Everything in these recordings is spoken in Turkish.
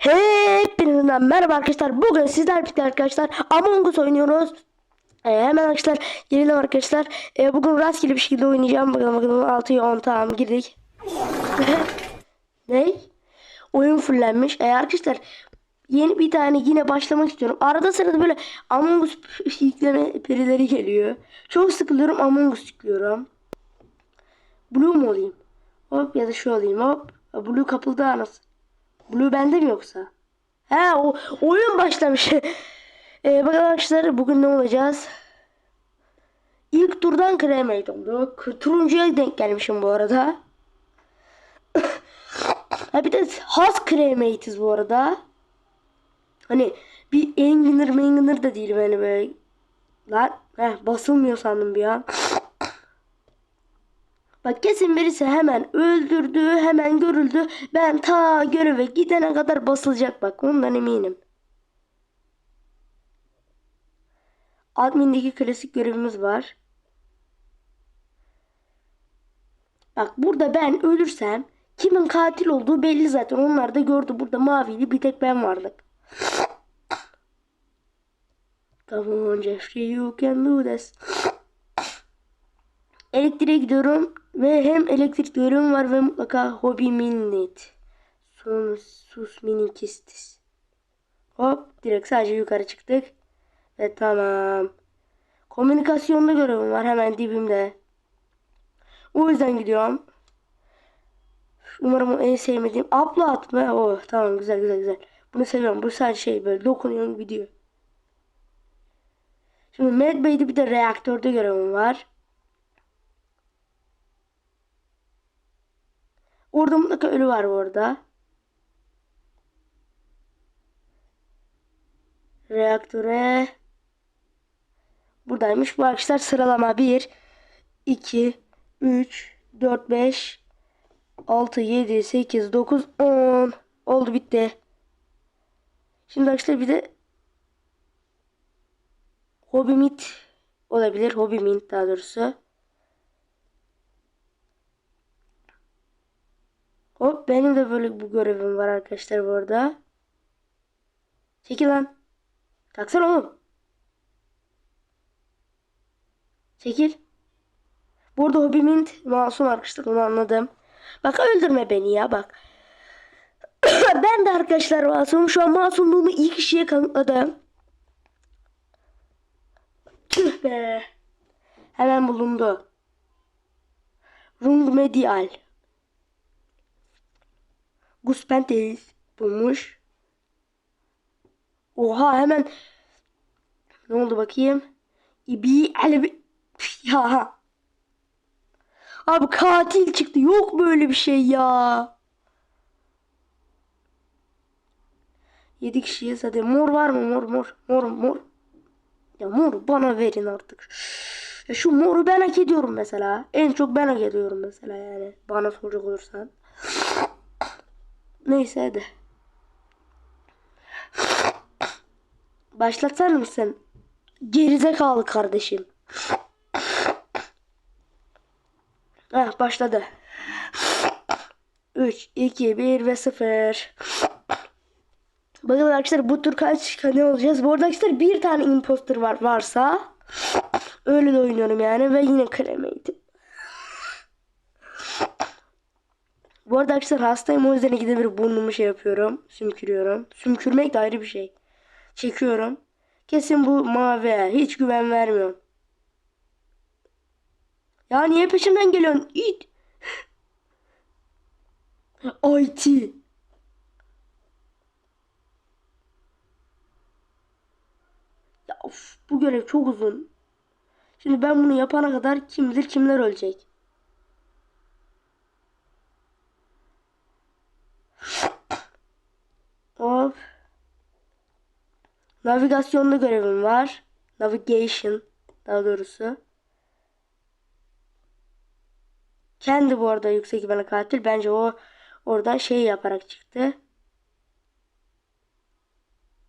Hepinizden merhaba arkadaşlar. Bugün sizler birlikte arkadaşlar Among Us oynuyoruz. Ee, hemen arkadaşlar gelelim arkadaşlar. Ee, bugün rastgele bir şekilde oynayacağım. Bakalım bakalım 6'ya 10 tamam girdik. ne? Oyun fullenmiş. Ee, arkadaşlar yeni bir tane yine başlamak istiyorum. Arada sırada böyle Among Us yükleme perileri geliyor. Çok sıkılıyorum Among Us yüklüyorum. Blue mu olayım? Hop ya da şu olayım hop. Blue kapıldı anasını. Blue bende mi yoksa? He o oyun başlamış. ee, bakalım arkadaşlar bugün ne olacağız? İlk turdan cremate olduk. Turuncuya denk gelmişim bu arada. ha bir de has cremate'iz bu arada. Hani bir engineer mengineer da değilim hani böyle. Lan heh, basılmıyor sandım bir an. Bak kesin birisi hemen öldürdü, hemen görüldü. Ben ta göreve gidene kadar basılacak bak. Ondan eminim. Admin'deki klasik görevimiz var. Bak burada ben ölürsem kimin katil olduğu belli zaten. Onlar da gördü. Burada mavili bir tek ben vardık. Come on Jeffrey you can do this. Elektriğe gidiyorum ve hem elektrik görevim var ve mutlaka hobi minnet. Sus, sus minikistis. Hop direkt sadece yukarı çıktık. Ve tamam. Komünikasyonda görevim var hemen dibimde. O yüzden gidiyorum. Umarım en sevmediğim. Upload atma. Oh tamam güzel güzel güzel. Bunu seviyorum. Bu sadece şey böyle dokunuyorum gidiyor. Şimdi Medbay'de bir de reaktörde görevim var. Orada mutlaka ölü var bu arada. Reaktöre. Buradaymış. Bu arkadaşlar sıralama 1, 2, 3, 4, 5, 6, 7, 8, 9, 10. Oldu bitti. Şimdi arkadaşlar bir de Hobimit olabilir. Hobimint daha doğrusu. Hop benim de böyle bu görevim var arkadaşlar bu arada. Çekil lan. Kalksana oğlum. Çekil. Burada hobimint masum arkadaşlar onu anladım. Bak öldürme beni ya bak. ben de arkadaşlar masum. Şu an masumluğumu iyi kişiye kanıtladım. Tüh be. Hemen bulundu. Rung Medial. Guspenteis bulmuş. Oha hemen ne oldu bakayım? İbi elbi ya. Abi katil çıktı. Yok böyle bir şey ya. 7 kişiyiz hadi. Mor var mı? Mor mor. Mor mor. Ya mor bana verin artık. Ya şu moru ben hak ediyorum mesela. En çok ben hak ediyorum mesela yani. Bana soracak olursan. Neyse hadi. Başlatsana mısın? Gerizekalı kardeşim. Heh başladı. 3, 2, 1 ve 0. Bakın arkadaşlar bu tur kaç ne olacağız? Bu arada arkadaşlar bir tane imposter var varsa öyle de oynuyorum yani ve yine kremeydi. Bu arada arkadaşlar hastayım o yüzden ikide bir burnumu şey yapıyorum. Sümkürüyorum. Sümkürmek de ayrı bir şey. Çekiyorum. Kesin bu mavi. Hiç güven vermiyorum. Ya niye peşimden geliyorsun? İt. IT. Ya of, bu görev çok uzun. Şimdi ben bunu yapana kadar kim bilir kimler ölecek. Hop. Navigasyonda görevim var. Navigation daha doğrusu. Kendi bu arada yüksek bana katil. Bence o oradan şey yaparak çıktı.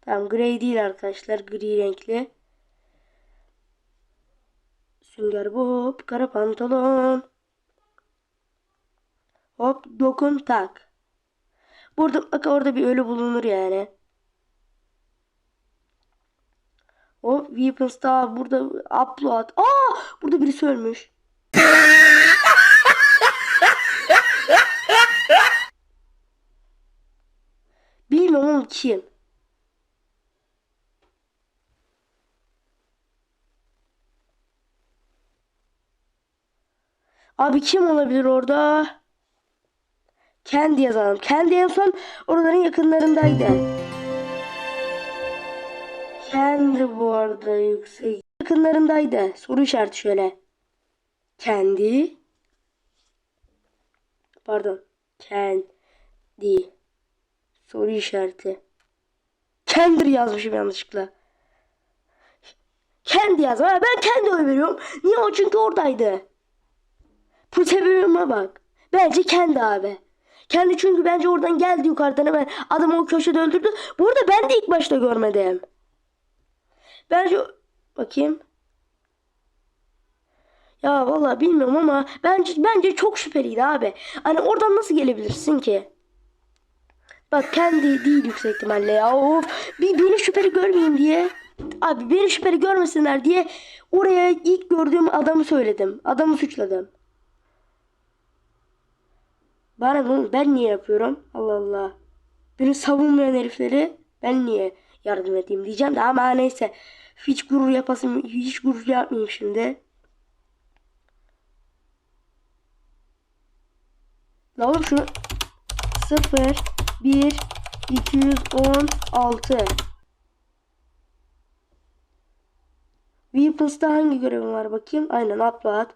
Tamam gri değil arkadaşlar. Gri renkli. Sünger Bob. Kara pantolon. Hop dokun tak. Burada bak orada bir ölü bulunur yani. O weapons daha burada upload. Aa burada birisi ölmüş. Bilmiyorum kim. Abi kim olabilir orada? Kendi yazalım. Kendi en son oraların yakınlarındaydı. Kendi bu arada yüksek. Yakınlarındaydı. Soru işareti şöyle. Kendi. Pardon. Kendi. Soru işareti. Kendir yazmışım yanlışlıkla. Kendi yazma. Ben kendi oy veriyorum. Niye o? Çünkü oradaydı. Bu sebebime bak. Bence kendi abi. Kendi çünkü bence oradan geldi yukarıdan hemen adamı o köşede öldürdü. Bu arada ben de ilk başta görmedim. Bence bakayım. Ya vallahi bilmiyorum ama bence bence çok şüpheliydi abi. Hani oradan nasıl gelebilirsin ki? Bak kendi değil yüksek ihtimalle ya. Of. Bir beni şüpheli görmeyeyim diye. Abi beni şüpheli görmesinler diye oraya ilk gördüğüm adamı söyledim. Adamı suçladım. Bana bunu ben niye yapıyorum? Allah Allah. Beni savunmayan herifleri ben niye yardım edeyim diyeceğim de ama neyse. Hiç gurur yapasım, hiç gurur yapmayayım şimdi. La oğlum şunu 0 1 216 Weapons'ta hangi görevim var bakayım? Aynen upload.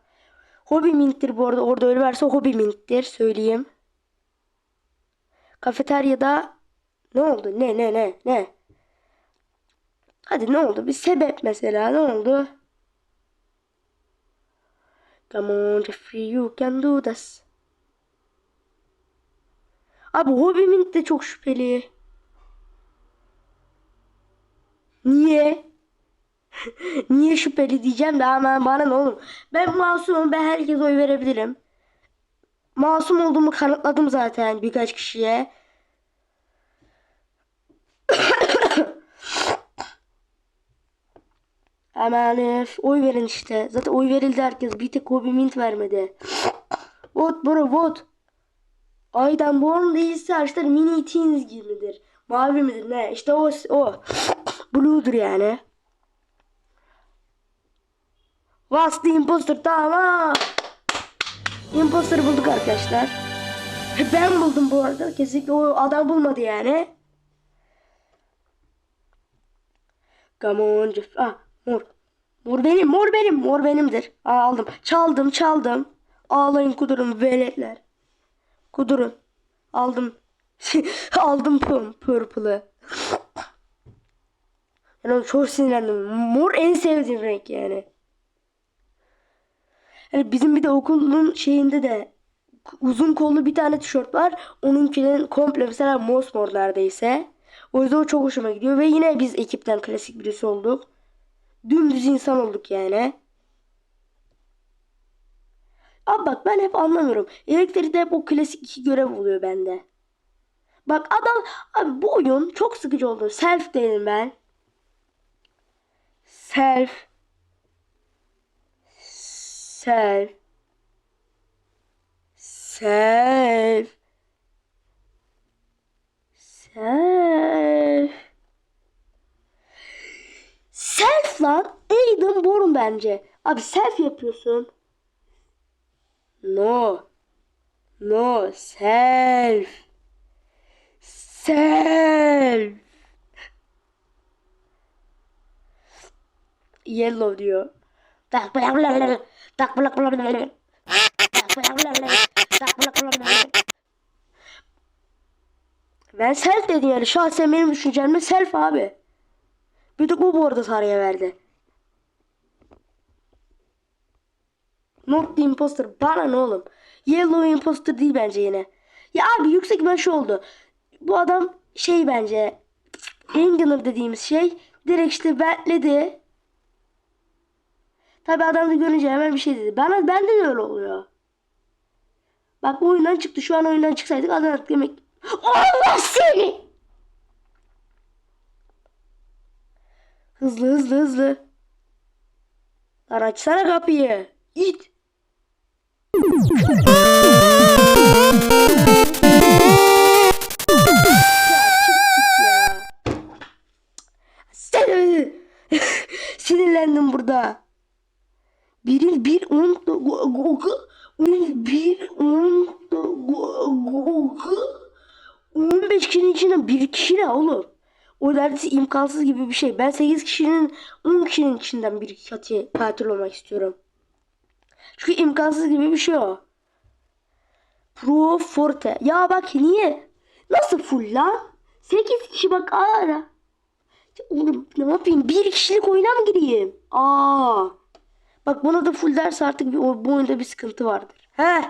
Hobby Mint'tir bu arada. Orada öyle varsa Hobby Mint'tir söyleyeyim. Kafeteryada ne oldu? Ne ne ne ne? Hadi ne oldu? Bir sebep mesela ne oldu? Come on Jeffrey you can do this. Abi Hobby Mint de çok şüpheli. Niye? Niye şüpheli diyeceğim de hemen bana ne oğlum. Ben masumum ben herkese oy verebilirim. Masum olduğumu kanıtladım zaten birkaç kişiye. Hemen öf, oy verin işte. Zaten oy verildi herkes. Bir tek Hobby Mint vermedi. Vote bro vote. Aydan Born değilse arkadaşlar Mini Teens gibidir. Mavi midir ne? İşte o o. Blue'dur yani. What's the imposter? Tamam. Imposter'ı bulduk arkadaşlar. Ben buldum bu arada. Kesinlikle o adam bulmadı yani. Come on Jeff. Ah mor. Mor benim, mor benim, mor benimdir. Aa, aldım. Çaldım, çaldım. Ağlayın kudurun veletler. Kudurun. Aldım. aldım pum, purple'ı. Yani çok sinirlendim. Mor en sevdiğim renk yani. Yani bizim bir de okulun şeyinde de uzun kollu bir tane tişört var. Onunkinin komple mesela mosmor neredeyse. O yüzden o çok hoşuma gidiyor. Ve yine biz ekipten klasik birisi olduk. Dümdüz insan olduk yani. Abi bak ben hep anlamıyorum. Elektrikte hep o klasik iki görev oluyor bende. Bak adam abi bu oyun çok sıkıcı oldu. Self değilim ben. Self. Self. Self. Self. Self lan. Aiden Bourne bence. Abi self yapıyorsun. No. No. Self. Self. Yellow diyor. Tak bla bla bla. Tak bla bla bla. Tak bla. Tak bla. Ben self dedim yani. Şahsen benim düşüncemle self abi. Bir tek bu bu arada Sarı'ya verdi. Not the imposter. Bana ne oğlum? Yellow imposter değil bence yine. Ya abi yüksek şu oldu. Bu adam şey bence. Engineer dediğimiz şey. Direkt işte betledi. Tabi adam da görünce hemen bir şey dedi. Bana bende de öyle oluyor. Bak bu oyundan çıktı. Şu an oyundan çıksaydık adam demek Allah seni. Hızlı hızlı hızlı. Lan açsana kapıyı. İt. Sinirlendim burada. Birin bir on on bir on on beş kişinin içinden bir kişi ne oğlum? O neredeyse imkansız gibi bir şey. Ben 8 kişinin 10 kişinin içinden bir katil, katil olmak istiyorum. Çünkü imkansız gibi bir şey o. Pro Forte. Ya bak niye? Nasıl full lan? 8 kişi bak ara. Oğlum ne yapayım? Bir kişilik oyuna mı gireyim? Aa. Bak buna da full ders artık bir, bu oyunda bir sıkıntı vardır. He.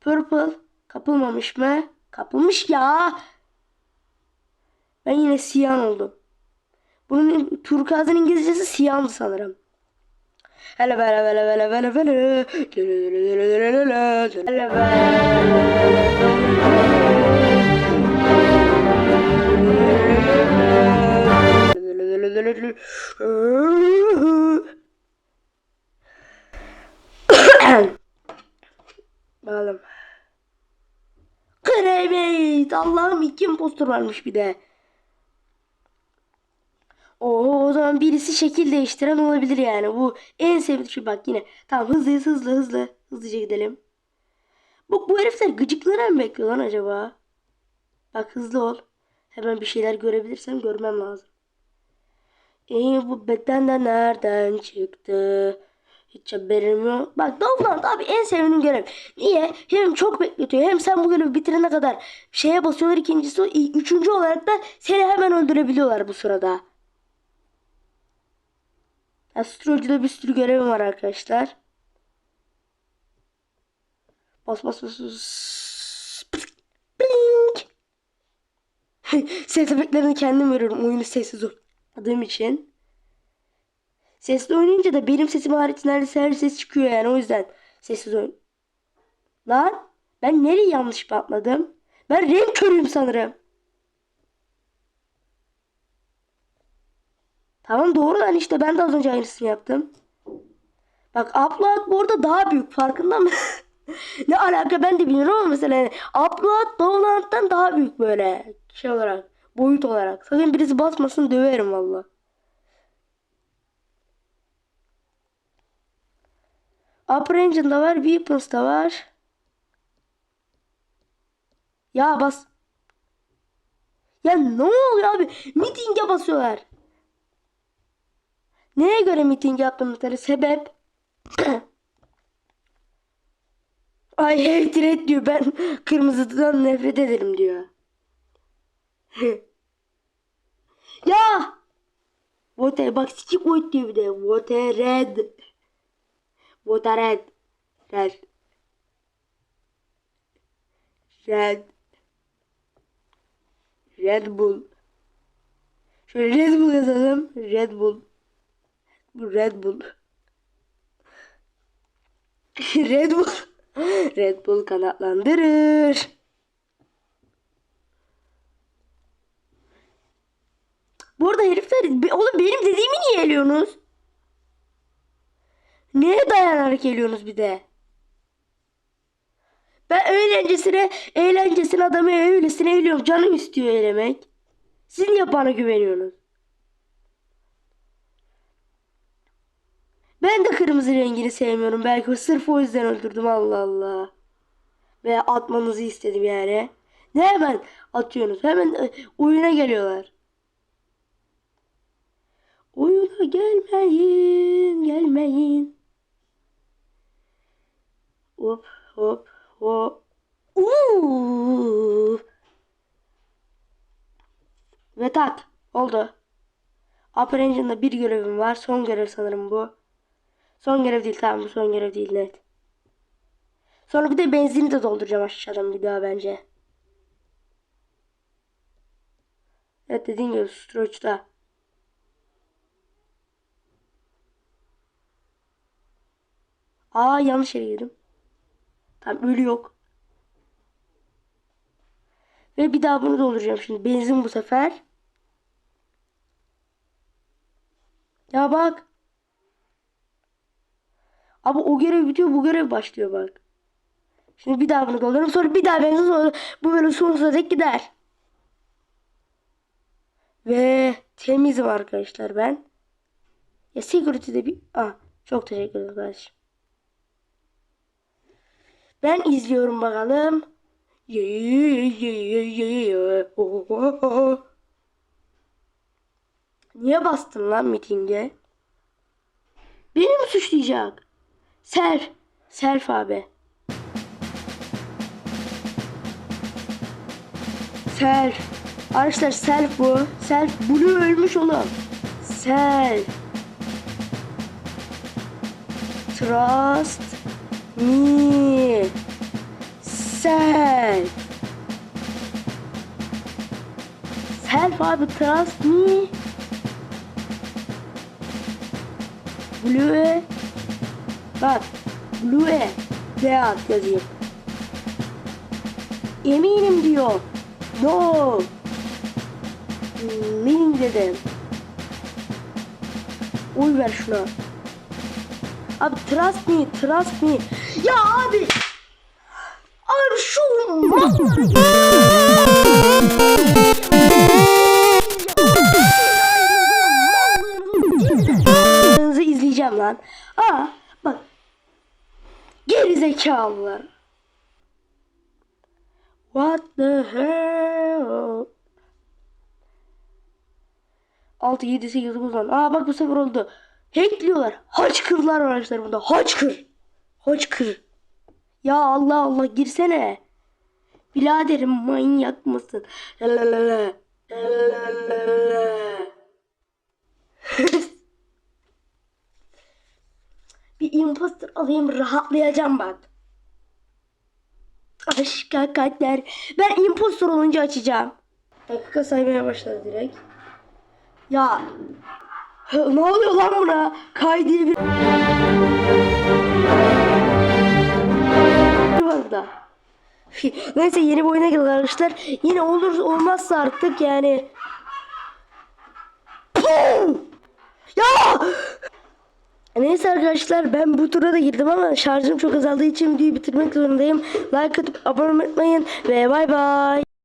Purple. Kapılmamış mı? Kapılmış ya. Ben yine siyan oldum. Bunun turkuazın İngilizcesi siyandı sanırım. Hele bele bele bele bele bele. Hele. Bakalım. Kremeyt. Allah'ım iki impostor varmış bir de. Oo, o zaman birisi şekil değiştiren olabilir yani. Bu en sevdiğim şey bak yine. Tamam hızlıyız hızlı hızlı. Hızlıca gidelim. Bu, bu herifler gıcıklığına mı bekliyor lan acaba? Bak hızlı ol. Hemen bir şeyler görebilirsem görmem lazım. İyi bu beden de nereden çıktı? Hiç haberim yok. Bak Dovland abi en sevdiğim görev. Niye? Hem çok bekletiyor hem sen bu görevi bitirene kadar şeye basıyorlar ikincisi üçüncü olarak da seni hemen öldürebiliyorlar bu sırada. Astroloji'de bir sürü görevim var arkadaşlar. Bas bas bas. bas. Blink. Ses efektlerini kendim veriyorum oyunu sessiz oynadığım için. Sesli oynayınca da benim sesim hariç neredeyse her ses çıkıyor yani o yüzden sessiz oyun. Lan ben nereye yanlış patladım? Ben renk körüyüm sanırım. Tamam doğru lan işte ben de az önce aynısını yaptım. Bak upload bu arada daha büyük farkında mı? ne alaka ben de bilmiyorum ama mesela yani upload download'dan daha büyük böyle şey olarak boyut olarak. Sakın birisi basmasın döverim valla. Upper Engine'da var, Weapons'da var. Ya bas. Ya ne oluyor abi? Meeting'e basıyorlar. Neye göre meeting yaptığımızları sebep? Ay hate red diyor ben kırmızıdan nefret ederim diyor. ya! Vote bak sikik vote diyor bir de. Vote red. Vote red. Red. Red. Red Bull. Şöyle Red Bull yazalım. Red Bull. Bu Red Bull. Red Bull. Red Bull kanatlandırır. Bu arada herifler oğlum benim dediğimi niye eliyorsunuz? Neye dayanarak eliyorsunuz bir de? Ben eğlencesine, eğlencesine adamı öylesine eliyorum. Canım istiyor elemek. Siz niye bana güveniyorsunuz? Ben de kırmızı rengini sevmiyorum. Belki sırf o yüzden öldürdüm Allah Allah. Ve atmanızı istedim yani. Ne hemen atıyorsunuz? Hemen e, oyuna geliyorlar. Oyuna gelmeyin, gelmeyin. Hop hop hop. Uuu. Ve tak. Oldu. Upper Engine'da bir görevim var. Son görev sanırım bu. Son görev değil tamam son görev değil net. Sonra bir de benzini de dolduracağım aşağıdan bir daha bence. Evet dediğim gibi Stroch'ta. Aa yanlış yere girdim. Tamam ölü yok. Ve bir daha bunu dolduracağım şimdi. Benzin bu sefer. Ya bak. Abi o görev bitiyor bu görev başlıyor bak. Şimdi bir daha bunu doldururum sonra bir daha benzin sonra bu böyle sonsuza dek gider. Ve temizim arkadaşlar ben. Ya security'de bir... Ah çok teşekkür ederim kardeşim. Ben izliyorum bakalım. Ye, ye, ye, ye, ye. Niye bastın lan mitinge? Beni mi suçlayacak? Self. Self abi. Self. Arkadaşlar self bu. Self. Blue ölmüş oğlum. Self. Trust me. Self. Self abi trust me. Blue. Bak. Blue. Deat yazayım. Eminim diyor. No. Meaning dedim. Uy ver şuna. Abi trust me, trust me. Ya abi. Abi şu zekalılar. What the hell? 6, 7, 8, 9, 10. Aa bak bu sefer oldu. Hackliyorlar. Haçkırlar var arkadaşlar burada. Haçkır. Haçkır. Ya Allah Allah girsene. Biraderim manyak mısın? Lalalala. Lalalala. Bir imposter alayım rahatlayacağım bak. Aşka kader. Ben imposter olunca açacağım. Dakika saymaya başladı direkt. Ya ne oluyor lan buna? Kay diye bir burada. Neyse yeni bir oyuna arkadaşlar. Yine olur olmazsa artık yani. Puh! Ya! Neyse arkadaşlar ben bu tura da girdim ama şarjım çok azaldığı için videoyu bitirmek zorundayım. Like atıp abone olmayı unutmayın ve bay bay.